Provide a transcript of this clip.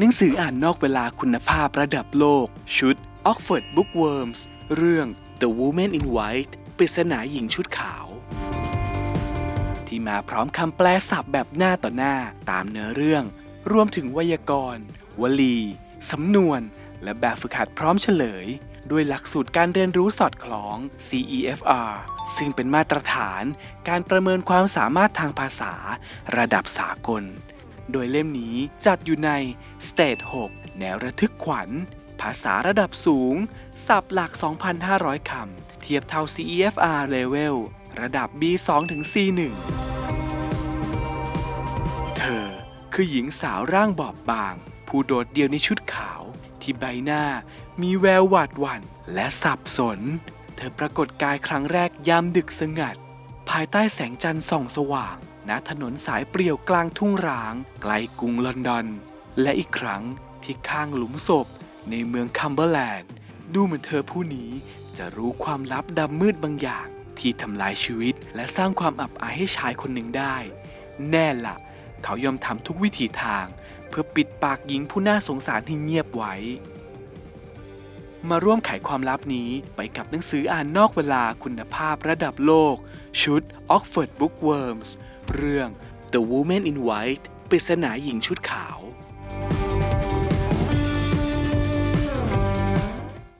หนังสืออ่านนอกเวลาคุณภาพระดับโลก ชุด Oxford Bookworms เรื่อง The Woman in White ปริศนาหญิงชุดขาว ที่มาพร้อมคำแปลศัพท์แบบหน้าต่อหน้าตามเนื้อเรื่อง รวมถึงไวยากรณ์ วลี สำนวน และแบบฝึกหัดพร้อมเฉลย ด้วยหลักสูตรการเรียนรู้สอดคล้อง CEFR ซึ่งเป็นมาตรฐานการประเมินความสามารถทางภาษาระดับสากล โดยเล่มนี้จัดอยู่ใน Stage 6 แนวระทึกขวัญ ภาษาระดับสูง ศัพท์หลัก 2,500 คำ เทียบเท่า CEFR Level ระดับ B2 ถึง C1 เธอคือหญิงสาวร่างบอบบาง ผู้โดดเดี่ยวในชุดขาว ที่ใบหน้ามีแววหวาดหวั่นและสับสน เธอปรากฏกายครั้งแรกยามดึกสงัด ภายใต้แสงจันทร์ส่องสว่าง ณถนนสายเปลี่ยวกลางทุ่งร้าง ไกลกรุงลอนดอน และอีกครั้งที่ข้างหลุมศพ ในเมืองคัมเบอร์แลนด์ ดูเหมือนเธอผู้นี้จะรู้ความลับดำมืดบางอย่าง ที่ทำลายชีวิตและสร้างความอับอายให้ชายคนหนึ่งได้ แน่ละเขายอมทำทุกวิถีทาง เพื่อปิดปากหญิงผู้น่าสงสารให้เงียบไว้ มาร่วมไขความลับนี้ไปกับหนังสืออ่านนอกเวลาคุณภาพระดับโลก ชุด Oxford Bookworms เรื่อง The Woman in White ปริศนาหญิงชุดขาว